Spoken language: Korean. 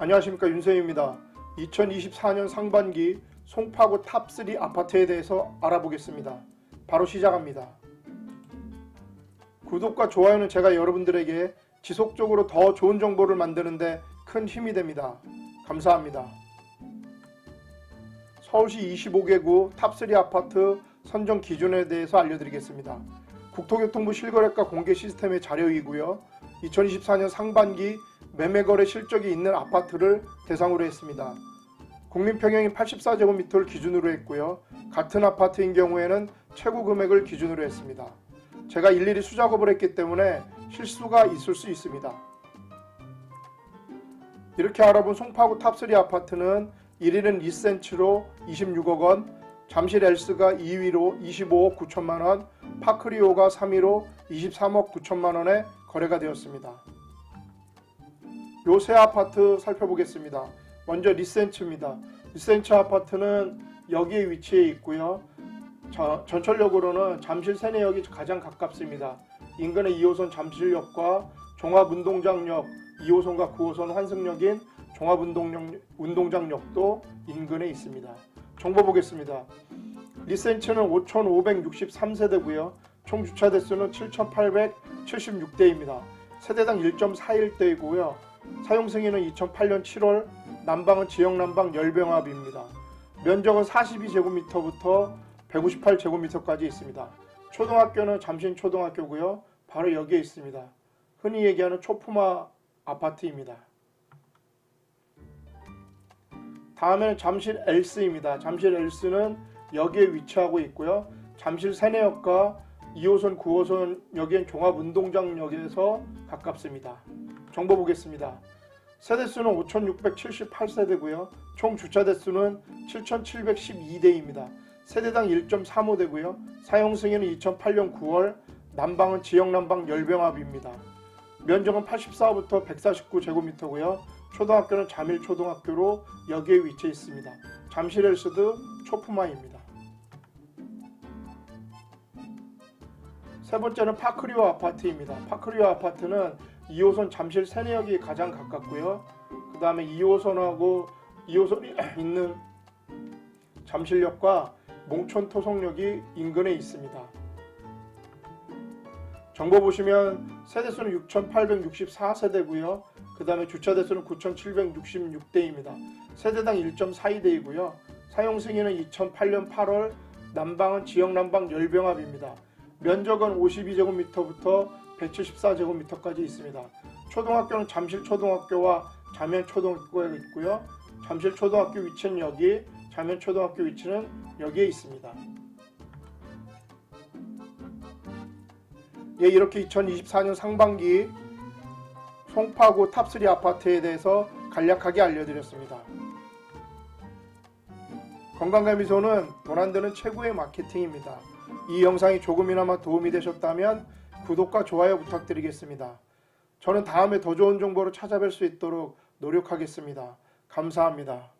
안녕하십니까 윤세입니다. 2024년 상반기 송파구 탑3 아파트에 대해서 알아보겠습니다. 바로 시작합니다. 구독과 좋아요는 제가 여러분들에게 지속적으로 더 좋은 정보를 만드는데 큰 힘이 됩니다. 감사합니다. 서울시 25개구 탑3 아파트 선정 기준에 대해서 알려드리겠습니다. 국토교통부 실거래가 공개 시스템의 자료이고요. 2024년 상반기 매매 거래 실적이 있는 아파트를 대상으로 했습니다. 국민 평형이 84제곱미터를 기준으로 했고요. 같은 아파트인 경우에는 최고 금액을 기준으로 했습니다. 제가 일일이 수작업을 했기 때문에 실수가 있을 수 있습니다. 이렇게 알아본 송파구 탑3 아파트는 1위는 리센츠로 26억 원, 잠실 엘스가 2위로 25억 9천만 원, 파크리오가 3위로 23억 9천만 원에 거래가 되었습니다. 요세 아파트 살펴보겠습니다. 먼저 리센츠입니다. 리센츠 아파트는 여기에 위치해 있고요. 저- 전철역으로는 잠실 세내역이 가장 가깝습니다. 인근의 2호선 잠실역과 종합운동장역 2호선과 9호선 환승역인 종합운동역, 운동장역도 인근에 있습니다. 정보 보겠습니다. 리센츠는 5,563세대고요. 총 주차 대수는 7,876대입니다. 세대당 1.41대이고요. 사용 승인은 2008년 7월, 난방은 지역 난방 열병합입니다. 면적은 42제곱미터부터 158제곱미터까지 있습니다. 초등학교는 잠신 초등학교고요. 바로 여기에 있습니다. 흔히 얘기하는 초품화 아파트입니다. 다음에는 잠실 엘스입니다. 잠실 엘스는 여기에 위치하고 있고요. 잠실 세내역과 2호선, 9호선 여기엔 종합운동장역에서 가깝습니다. 정보 보겠습니다. 세대수는 5,678세대고요. 총 주차 대수는 7,712대입니다. 세대당 1.35대고요. 사용 승인은 2008년 9월, 난방은 지역 난방 열병합입니다. 면적은 84부터 149제곱미터고요. 초등학교는 잠일 초등학교로 여기에 위치해 있습니다. 잠실엘스드 초품화입니다. 세 번째는 파크리오 아파트입니다. 파크리오 아파트는 2호선 잠실 세내역이 가장 가깝고요. 그 다음에 2호선하고 2호선이 있는 잠실역과 몽촌 토성역이 인근에 있습니다. 정보 보시면 세대수는 6,864세대고요. 그 다음에 주차 대수는 9,766대입니다. 세대당 1.42대이고요. 사용 승인은 2008년 8월, 난방은 지역 난방 열병합입니다. 면적은 52제곱미터부터 174제곱미터까지 있습니다. 초등학교는 잠실 초등학교와 자면 초등학교가 있고요. 잠실 초등학교 위치는 여기, 자면 초등학교 위치는 여기에 있습니다. 예, 이렇게 2024년 상반기 송파구 탑3 아파트에 대해서 간략하게 알려드렸습니다. 건강과 미소는 돈안 드는 최고의 마케팅입니다. 이 영상이 조금이나마 도움이 되셨다면 구독과 좋아요 부탁드리겠습니다. 저는 다음에 더 좋은 정보로 찾아뵐 수 있도록 노력하겠습니다. 감사합니다.